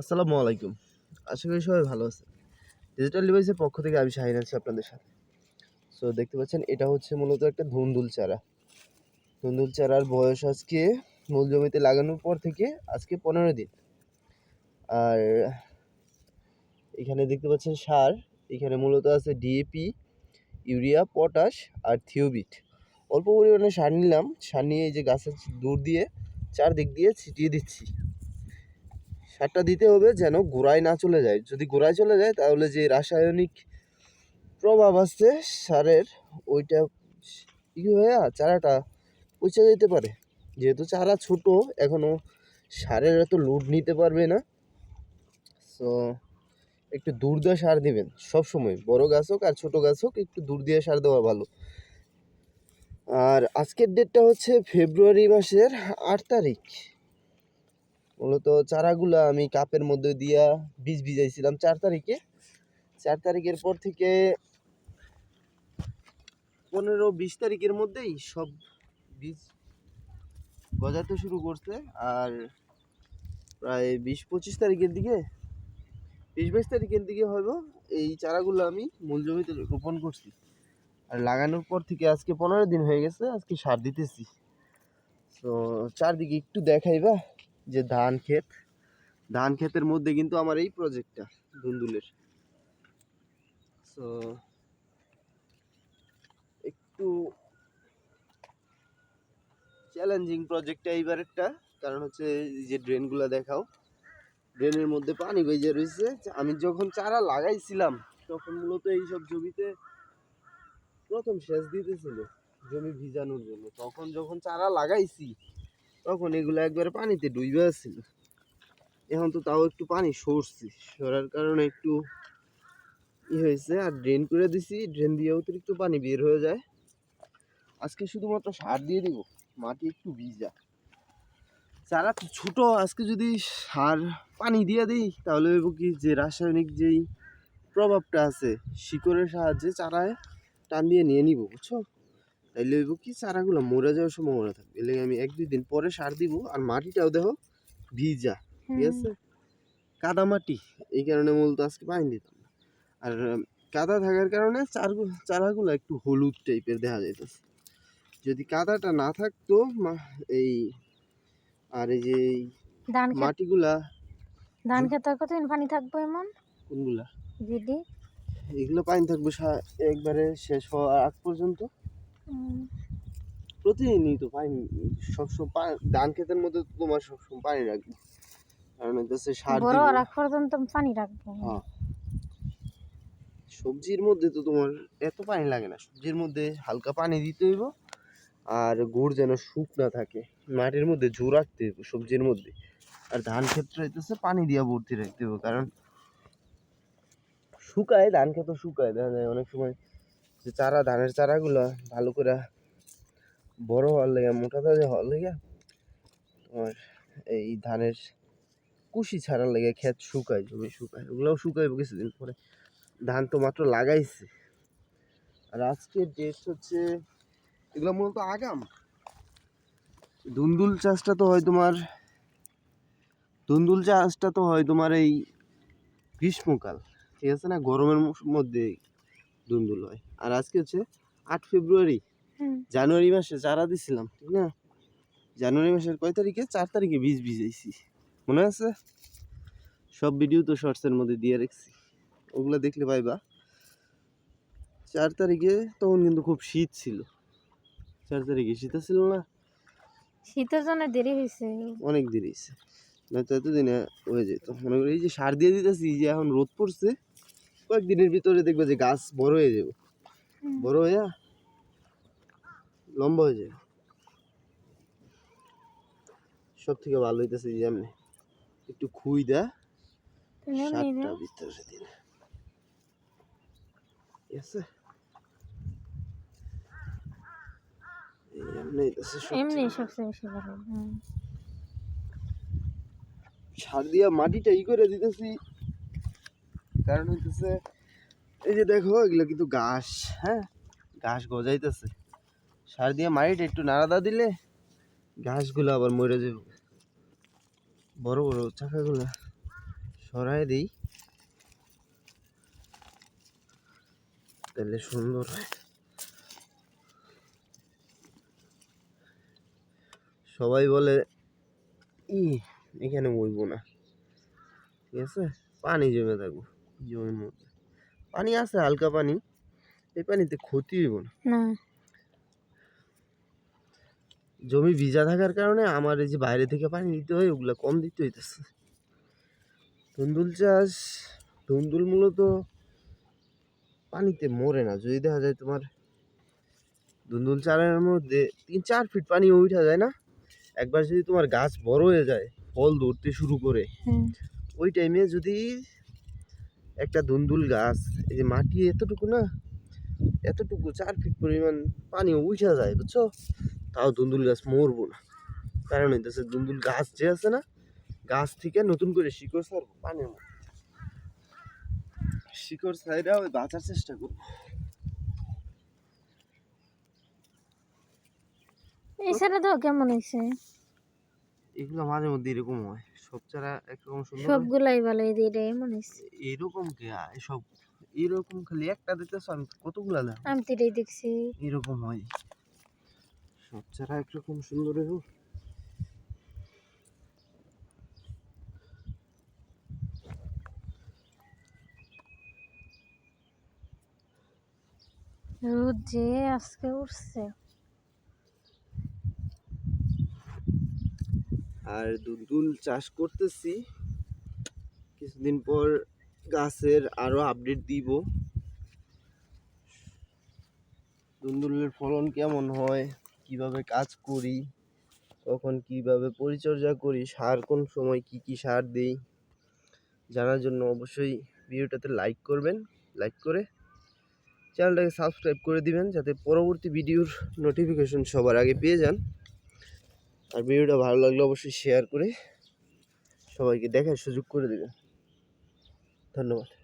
আসসালামু আলাইকুম। আশা করি সবাই ভালো আছে ডিজিটাল ডিভাইসের পক্ষ থেকে আমি শাহিন আছি আপনাদের সাথে। সো দেখতে পাচ্ছেন, এটা হচ্ছে মূলত একটা ধুন্দুল চারা। ধুন্দুল চারার বয়স আজকে মূল জমিতে লাগানোর পর থেকে আজকে পনেরো দিন। আর এখানে দেখতে পাচ্ছেন সার। এখানে মূলত আছে ডিএপি ইউরিয়া, পটাশ আর থিওবিট। অল্প পরিমাণে সার নিলাম। সার নিয়ে এই যে গাছের দূর দিয়ে চারদিক দিয়ে ছিটিয়ে দিচ্ছি। সারটা দিতে হবে যেন গোড়ায় না চলে যায়। যদি গোড়ায় চলে যায়, তাহলে যে রাসায়নিক প্রভাব আসছে, সারের ওইটা ই হয়ে চারাটা পচে যেতে পারে। যেহেতু চারা ছোট এখনও সারের এত লোড নিতে পারবে না। সো একটু দূর দিয়ে সার দিবেন, সব সময়। বড় গাছ হোক আর ছোটো গাছ হোক, একটু দূর দিয়ে সার দেওয়া ভালো। আর আজকের ডেটটা হচ্ছে ফেব্রুয়ারি মাসের আট তারিখ। মূলত চারাগুলা আমি কাপের মধ্যে দিয়া বীজ ভিজাইছিলাম চার তারিখে। চার তারিখের পর থেকে পনেরো বিশ তারিখের মধ্যেই সব বীজ গজাতে শুরু করছে। আর প্রায় বিশ পঁচিশ তারিখের দিকে, বিশ বাইশ তারিখের দিকে হয়তো এই চারাগুলো আমি মূল জমিতে রোপণ করছি। আর লাগানোর পর থেকে আজকে পনেরো দিন হয়ে গেছে, আজকে সার দিতেছি। তো চারদিকে একটু দেখাইবা। যে ধান ক্ষেত, ধান ক্ষেতের মধ্যে কিন্তু আমার এই প্রজেক্টটা ধুন্দুলের। সো একটু চ্যালেঞ্জিং প্রজেক্টটা এইবার একটা, কারণ হচ্ছে এই যে ড্রেনগুলো দেখাও ড্রেনের মধ্যে পানি বেজে রয়েছে আমি যখন চারা লাগাইছিলাম, তখন মূলত এইসব জমিতে প্রথম সেচ দিতেছিল, জমি ভিজানোর জন্য। তখন যখন চারা লাগাইছি তখন এগুলো একবারে পানিতে ডুইবে আসছিল এখন তো তাও একটু পানি সরছি। সরার কারণে একটু ই হয়েছে, আর ড্রেন করে দিছি। ড্রেন দিয়ে অতিরিক্ত পানি বের হয়ে যায়। আজকে শুধুমাত্র সার দিয়ে দিব, মাটি একটু ভিজা। চারা তো ছোটো, আজকে যদি সার পানি দিয়ে দিই, তাহলে কি যে রাসায়নিক যেই প্রভাবটা আছে, শিকড়ের সাহায্যে চারায় টান দিয়ে নিয়ে নিব, বুঝছ? তাইলে হইব কি? চারাগুলো মরে যাওয়ার সম্ভাবনা থাকবে। এলে আমি এক দুই দিন পরে সার দিব আর মাটিটাও দেখো ভিজা ঠিক আছে? কাদা মাটি এই কারণে মূলত আজকে পানি দিতাম না। আর কাদা থাকার কারণে চারগুলো চারাগুলো একটু হলুদ টাইপের দেখা যাইতেছে। যদি কাদাটা না থাকতো এই আর এই যে মাটিগুলা ধান খেতে কতদিন পানি থাকবে এমন? কোনগুলা? দিদি এগুলো পানি থাকবে একবারে শেষ হওয়ার আগ পর্যন্ত। প্রতিদিনই তো পানি সবসময় পা- ধান ক্ষেতের মধ্যে তো তোমার সবসময় পানি রাখবে। কারণ হচ্ছে সার বড় রাখ পর্যন্ত পানি রাখব। হ্যাঁ। সবজির মধ্যে তো তোমার এত পানি লাগে না। সবজির মধ্যে হালকা পানি দিতে হইব আর গুড় যেন শুক না থাকে। মাটির মধ্যে জোর রাখতে হইব সবজির মধ্যে। আর ধান ক্ষেত্রে হইতেছে পানি দিয়া ভর্তি রাখতে হইব কারণ শুকায় ধান ক্ষেত শুকায়। দেখা যায় অনেক সময় যে চারা, ধানের চারাগুলা ভালো করে বড় হওয়ার লেগে, মোটা তাজা হওয়ার লেগে তোমার এই ধানের কুশি ছাড়ার লেগে ক্ষেত শুকায়, জমি শুকায়। ওগুলোও শুকাইব কিছুদিন পরে। ধান তো মাত্র লাগাইছে। আর আজকের ডেট হচ্ছে, এগুলো মূলত আগাম। ধুন্দুল চাষটা তো হয় তোমার ধুন্দুল চাষটা তো হয় তোমার এই গ্রীষ্মকাল, ঠিক আছে না? গরমের মধ্যে ধুন্দুল হয়। আর আজকে হচ্ছে আট ফেব্রুয়ারি। জানুয়ারি মাসে চারা দিছিলাম ঠিক না? জানুয়ারি মাসের কয় তারিখে? চার তারিখে বীজ ভিজাইছি। মনে আছে? সব ভিডিও তো শর্টসের মধ্যে দিয়ে রাখছি। ওগুলো দেখলে পাইবা। চার তারিখে তখন কিন্তু খুব শীত ছিল। চার তারিখে শীত ছিল না। শীতের জন্য দেরি হয়েছে অনেক দেরি হয়েছে নয়তো এতদিনে হয়ে যেত। মনে করি এই যে সার দিয়ে দিতেছি যে এখন রোদ পড়ছে কয়েকদিনের ভিতরে দেখবে যে গাছ বড় হয়ে যাবে। বড় হয়ে লম্বা হয়ে যাবে। সব থেকে ভালো হইতেছে যে এমনি একটু খুই তুমি সাতটা ভিতরে দিন আছে? এই এমনি হইতাছে সব এমনি থেকে। সবচেয়ে বেশি ভালো সার দিয়া মাটিটা ই করে দিতেছি কারণ হইতেছে, এই যে দেখো, এগুলো কিন্তু ঘাস হ্যাঁ? ঘাস গজাইতেছে। সার দিয়ে মাটিটা একটু নাড়াদা দিলে ঘাসগুলো আবার মরে যাবে। বড় বড় চাকাগুলো সরাই দিই। তাহলে সুন্দর। হয় সবাই বলে ই এখানে বইবো না। ঠিক আছে? পানি জমে থাকব জমির মধ্যে। পানি আছে হালকা পানি। এই পানিতে ক্ষতি হইব না। জমি ভিজা থাকার কারণে আমার এই যে বাইরে থেকে পানি দিতে হয় ওগুলো কম দিতে হইতেছে। ধুন্দুল চাষ ধুন্দুল মূলত পানিতে মরে না। যদি দেখা যায় তোমার ধুন্দুল চারের মধ্যে তিন চার ফিট পানি উঠা যায় না একবার যদি তোমার গাছ বড় হয়ে যায় ফল ধরতে শুরু করে ওই টাইমে যদি একটা ধুন্দুল গাছ, এই যে মাটি এতটুকু না, এতটুকু চার ফিট পরিমাণ পানি উঠা যায়, বুঝছ? তাও ধুন্দুল গাছ মরবো না। কারণ হইতেছে ধুন্দুল গাছ যে আছে না, গাছ থেকে নতুন করে শিকড় ছাড়বো মধ্যে শিকড় ছাইরা ওই বাঁচার চেষ্টা করব। সারা তো কেমন হয়েছে এগুলো মাঝে মধ্যে এরকম হয়। সব চারা একরকম সুন্দর। সবগুলাই ভালো এই দিয়ে এমন এরকম কে এসব এরকম খালি একটা দিতেছ আমি কতগুলা দাম আমি তো এটাই দেখছি। এরকম হয়। সব চারা একরকম সুন্দর হোক রোদ যে আজকে উঠছে। আর দুলদুল চাষ করতেছি। কিছুদিন পর গাছের আরও আপডেট দিব। দুলদুলের ফলন কেমন হয়? কীভাবে কাজ করি? কখন কীভাবে পরিচর্যা করি? সার কোন সময় কি কি সার দেই? জানার জন্য অবশ্যই ভিডিওটাতে লাইক করবেন। লাইক করে চ্যানেলটাকে সাবস্ক্রাইব করে দিবেন, যাতে পরবর্তী ভিডিওর নোটিফিকেশন সবার আগে পেয়ে যান। আর ভিডিওটা ভালো লাগলে অবশ্যই শেয়ার করে সবাইকে দেখার সুযোগ করে দেবেন। ধন্যবাদ।